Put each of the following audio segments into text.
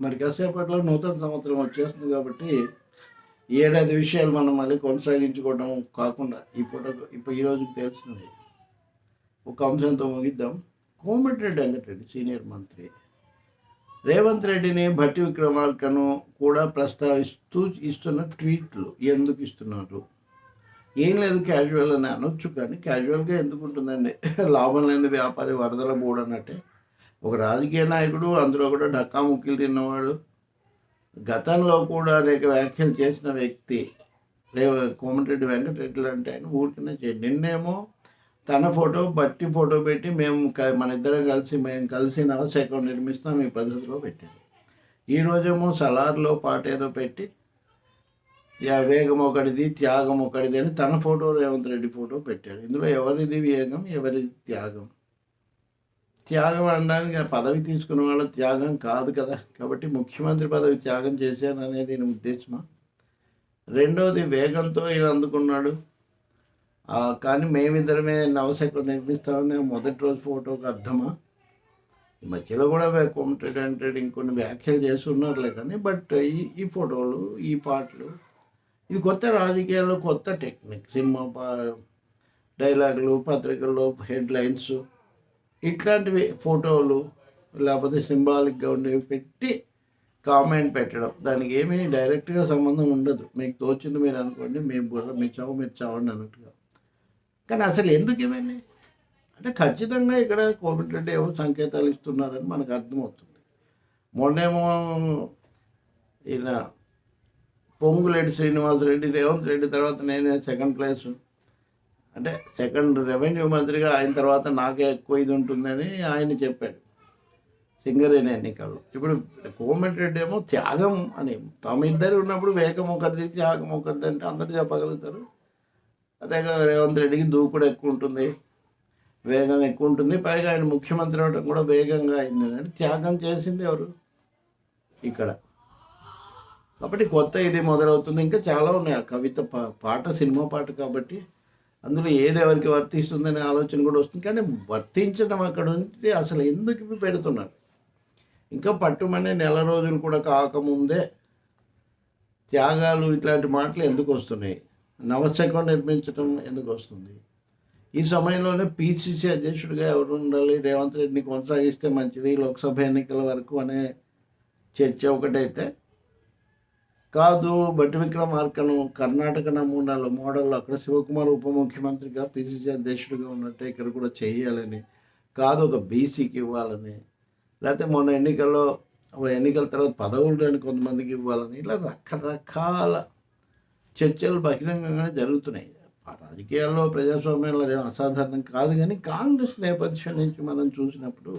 మరి కాసేపట్లో నూతన సంవత్సరం వచ్చేస్తుంది కాబట్టి ఏడాది విషయాలు మనం మళ్ళీ కొనసాగించుకోవడం కాకుండా ఇప్పుడు ఇప్పుడు ఈరోజు తెలిసింది ఒక అంశంతో ముగిద్దాం. కోమటిరెడ్డి వెంకటరెడ్డి సీనియర్ మంత్రి. రేవంత్ రెడ్డిని భట్టి విక్రమార్కను కూడా ప్రస్తావిస్తూ ఇస్తున్న ట్వీట్లు ఎందుకు ఇస్తున్నారు? ఏం లేదు క్యాజువల్ అని అనొచ్చు కానీ క్యాజువల్గా ఎందుకు ఉంటుందండి? లాభం లేని వ్యాపారి వరదల బోర్డు అన్నట్టే ఒక రాజకీయ నాయకుడు అందులో కూడా డక్కా ముక్కిలు తిన్నవాడు. గతంలో కూడా అనేక వ్యాఖ్యలు చేసిన వ్యక్తి రేవ కోమటిరెడ్డి వెంకటరెడ్డి అంటే ఆయన ఊరికనే చేయండి నిన్నేమో తన ఫోటో బట్టి ఫోటో పెట్టి మేము మన ఇద్దరం కలిసి మేము కలిసి నవశకం నిర్మిస్తాం ఈ పద్ధతిలో పెట్టారు. ఈ రోజేమో సలార్లో పాట ఏదో పెట్టి యా వేగం ఒకటిది త్యాగం ఒకటిది అని తన ఫోటో రేవంత్ రెడ్డి ఫోటో పెట్టాడు ఇందులో ఎవరిది వేగం ఎవరిది త్యాగం? త్యాగం అనడానికి ఆ పదవి తీసుకున్న వాళ్ళ త్యాగం కాదు కదా. కాబట్టి ముఖ్యమంత్రి పదవి త్యాగం చేశాను అనేది ఈయన ఉద్దేశమా? రెండవది వేగంతో ఈయన అందుకున్నాడు. కానీ మేమిద్దరమే నవశకం నిర్మిస్తామని మొదటి రోజు ఫోటోకి అర్థమా? ఈ మధ్యలో కూడా వే- అంటే ఇంకొన్ని వ్యాఖ్యలు చేసి ఉన్నారులే కానీ బట్ ఈ ఈ ఫోటోలు ఈ పాటలు ఇది కొత్త రాజకీయాల్లో కొత్త టెక్నిక్. సినిమా డైలాగులు పత్రికల్లో హెడ్లైన్స్ ఇట్లాంటివి ఫోటోలు లేకపోతే సింబాలిక్గా ఉండేవి పెట్టి కామెంట్ పెట్టడం. దానికి ఏమీ డైరెక్ట్గా సంబంధం ఉండదు. మీకు తోచింది మీరు అనుకోండి మేము బుర్ర మీ చావు మీరు చావండి అన్నట్టుగా. కానీ అసలు ఎందుకు ఇవన్నీ? అంటే ఖచ్చితంగా ఇక్కడ కోమటిరెడ్డి ఏవో సంకేతాలు ఇస్తున్నారని మనకు అర్థమవుతుంది. మొన్నేమో ఈయన పొంగులేటి శ్రీనివాసరెడ్డి రేవంత్ రెడ్డి తర్వాత నేనే సెకండ్ ప్లేస్ అంటే సెకండ్ రెవెన్యూ మంత్రిగా ఆయన తర్వాత నాకే ఎక్కువ ఇది ఉంటుందని ఆయన చెప్పాడు. సింగరేణి ఎన్నికల్లో. ఇప్పుడు కోమటిరెడ్డి ఏమో త్యాగం అని తమ ఇద్దరు ఉన్నప్పుడు వేగం ఒకరిది త్యాగం ఒకరిది అంటే అందరూ చెప్పగలుగుతారు. అదే రేవంత్ రెడ్డికి దూకుడు ఎక్కువ ఉంటుంది వేగం ఎక్కువ ఉంటుంది పైగా ఆయన ముఖ్యమంత్రి అవడం కూడా వేగంగా అయింది అని త్యాగం చేసింది ఎవరు? ఇక్కడ. కాబట్టి కొత్త ఇది మొదలవుతుంది. ఇంకా చాలా ఉన్నాయి. ఆ కవిత పా- పాట సినిమా పాట కాబట్టి అందులో ఏది ఎవరికి వర్తిస్తుందనే ఆలోచన కూడా వస్తుంది. కానీ వర్తించడం అక్కడ ఉంటే అసలు ఎందుకు ఇవి పెడుతున్నారు? ఇంకా పట్టుమని నెల రోజులు కూడా కాకముందే త్యాగాలు ఇట్లాంటి మాటలు ఎందుకు వస్తున్నాయి? నవశకం నిర్మించడం ఎందుకు వస్తుంది? ఈ సమయంలోనే పిసిసి అధ్యక్షుడిగా ఎవరు ఉండాలి? రేవంత్ రెడ్డిని కొనసాగిస్తే మంచిది లోక్సభ ఎన్నికల వరకు అనే చర్చ ఒకటైతే కాదు బట్టి విక్రమార్కను కర్ణాటక నమూనాలో మోడల్లో అక్కడ శివకుమార్ ఉప ముఖ్యమంత్రిగా పిసిసి అధ్యక్షుడిగా ఉన్నట్టే ఇక్కడ కూడా చేయాలని కాదు ఒక బీసీకి ఇవ్వాలని లేకపోతే మొన్న ఎన్నికల్లో ఎన్నికల తర్వాత పదవులు లేని కొంతమందికి ఇవ్వాలని ఇలా రకరకాల చర్చలు బహిరంగంగానే జరుగుతున్నాయి. రాజకీయాల్లో ప్రజాస్వామ్యంలో అదేం అసాధారణం కాదు కానీ కాంగ్రెస్ నేపథ్యం నుంచి మనం చూసినప్పుడు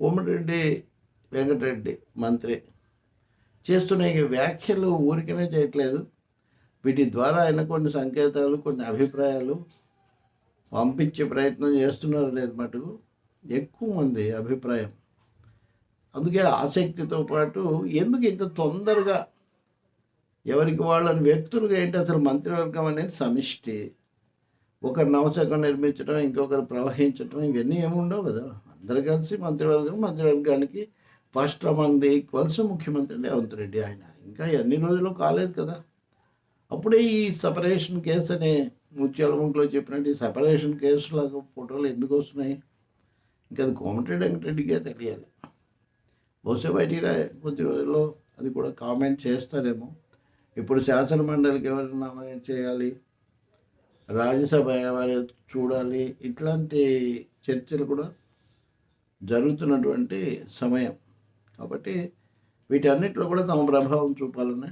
కోమటిరెడ్డి వెంకటరెడ్డి మంత్రి చేస్తున్న ఈ వ్యాఖ్యలు ఊరికనే చేయట్లేదు. వీటి ద్వారా ఆయన కొన్ని సంకేతాలు కొన్ని అభిప్రాయాలు పంపించే ప్రయత్నం చేస్తున్నారు లేదు మటుకు. ఎక్కువ మంది అభిప్రాయం. అందుకే ఆసక్తితో పాటు ఎందుకు ఇంత తొందరగా ఎవరికి వాళ్ళని వ్యక్తులుగా ఏంటి అసలు మంత్రివర్గం అనేది సమిష్టి? ఒకరు నవశకం నిర్మించడం ఇంకొకరు ప్రవహించడం ఇవన్నీ ఏముండవు కదా. అందరు కలిసి మంత్రివర్గం మంత్రివర్గానికి ఫస్ట్ అమంగ్ ది ఈక్వల్స్ ముఖ్యమంత్రి రేవంత్ రెడ్డి ఆయన. ఇంకా ఎన్ని రోజులు కాలేదు కదా. అప్పుడే ఈ సపరేషన్ కేసు అనే ముత్యాలముఖలో చెప్పినట్టు ఈ సపరేషన్ కేసులాగా ఫోటోలు ఎందుకు వస్తున్నాయి? ఇంకా అది కోమటిరెడ్డి వెంకటరెడ్డికే తెలియాలి. బహుశా బయటికి కొద్ది రోజుల్లో అది కూడా కామెంట్ చేస్తారేమో. ఇప్పుడు శాసన మండలికి ఎవరు నామినేట్ చేయాలి రాజ్యసభ ఎవరు చూడాలి ఇట్లాంటి చర్చలు కూడా జరుగుతున్నటువంటి సమయం. కాబట్టి వీటన్నిటిలో కూడా తమ ప్రభావం చూపాలని.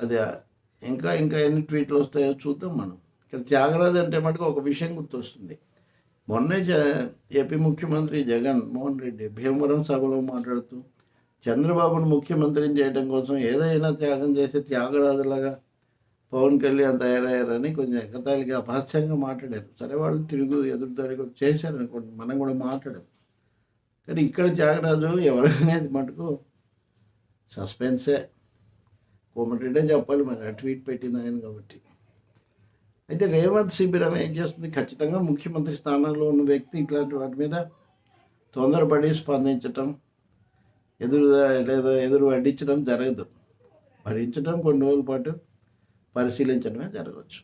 అది ఇంకా ఇంకా ఎన్ని ట్వీట్లు వస్తాయో చూద్దాం మనం. ఇక్కడ త్యాగరాజు అంటే మటుకు ఒక విషయం గుర్తొస్తుంది. మొన్నే జ- ఏపీ ముఖ్యమంత్రి జగన్ మోహన్ రెడ్డి భీమవరం సభలో మాట్లాడుతూ చంద్రబాబును ముఖ్యమంత్రిని చేయడం కోసం ఏదైనా త్యాగం చేసే త్యాగరాజులాగా పవన్ కళ్యాణ్ తయారయ్యారని కొంచెం ఎగతాళిగా అపహాస్యంగా మాట్లాడారు. సరే వాళ్ళు తిరుగు ఎదురుదాడి కూడా చేశారు అనుకోండి మనం కూడా మాట్లాడాం కానీ ఇక్కడ త్యాగరాజు ఎవరనేది మటుకు సస్పెన్సే కోమటిరెడ్డే చెప్పాలి మరి ఆ ట్వీట్ పెట్టింది ఆయన కాబట్టి. అయితే రేవంత్ శిబిరం ఏం చేస్తుంది? ఖచ్చితంగా ముఖ్యమంత్రి స్థానంలో ఉన్న వ్యక్తి ఇట్లాంటి వాటి మీద తొందరపడి స్పందించటం ఎదురు లేదా ఎదురు వడ్డించడం జరగదు. భరించడం కొన్ని రోజుల పాటు పరిశీలించడమే జరగవచ్చు.